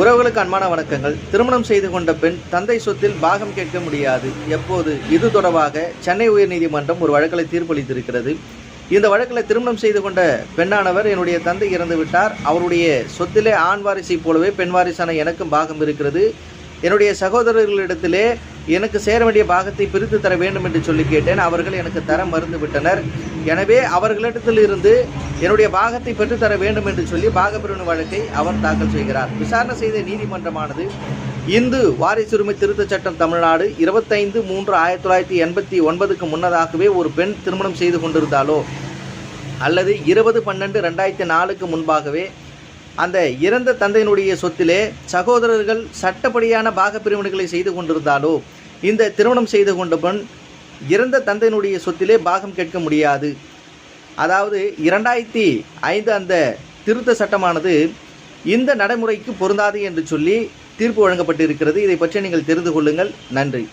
உறவுகளுக்கு அன்பான வணக்கங்கள். திருமணம் செய்து கொண்ட பெண் தந்தை சொத்தில் பாகம் கேட்க முடியாது. எப்போது? இது தொடர்பாக சென்னை உயர்நீதிமன்றம் ஒரு வழக்கில் தீர்ப்பளித்திருக்கிறது. இந்த வழக்கில் திருமணம் செய்து கொண்ட பெண்ணானவர் என்னுடைய தந்தை இறந்து விட்டார். அவருடைய சொத்திலே ஆண் வாரிசை போலவே பெண் வாரிசான எனக்கும் பாகம் இருக்கிறது. என்னுடைய சகோதரர்களிடத்திலே எனக்கு சேர வேண்டிய பாகத்தை பிரித்து தர வேண்டும் என்று சொல்லி கேட்டேன். அவர்கள் எனக்கு தர மறுத்து விட்டனர் எனவே அவர்களிடத்தில் இருந்து என்னுடைய பாகத்தை பெற்றுத்தர வேண்டும் என்று சொல்லி பாகப்பிரிவினை வழக்கை அவர் தாக்கல் செய்கிறார். விசாரணை செய்த நீதிமன்றமானது இந்து வாரிசுரிமை திருத்தச் சட்டம் தமிழ்நாடு இருபத்தைந்து மூன்று ஆயிரத்தி தொள்ளாயிரத்தி எண்பத்தி ஒன்பதுக்கு முன்னதாகவே ஒரு பெண் திருமணம் செய்து கொண்டிருந்தாலோ? அல்லது இருபது பன்னெண்டு ரெண்டாயிரத்தி நாலுக்கு முன்பாகவே அந்த இறந்த தந்தையினுடைய சொத்திலே சகோதரர்கள் சட்டப்படியான பாகப்பிரிவினைகளை செய்து கொண்டிருந்தாலோ? இந்த திருமணம் செய்து கொண்ட பெண் இறந்த தந்தையினுடைய சொத்திலே பாகம் கேட்க முடியாது. அதாவது இரண்டாயிரத்தி ஐந்து அந்த திருத்த சட்டமானது இந்த நடைமுறைக்கு பொருந்தாது என்று சொல்லி தீர்ப்பு வழங்கப்பட்டிருக்கிறது. இதை பற்றி நீங்கள் தெரிந்து கொள்ளுங்கள். நன்றி.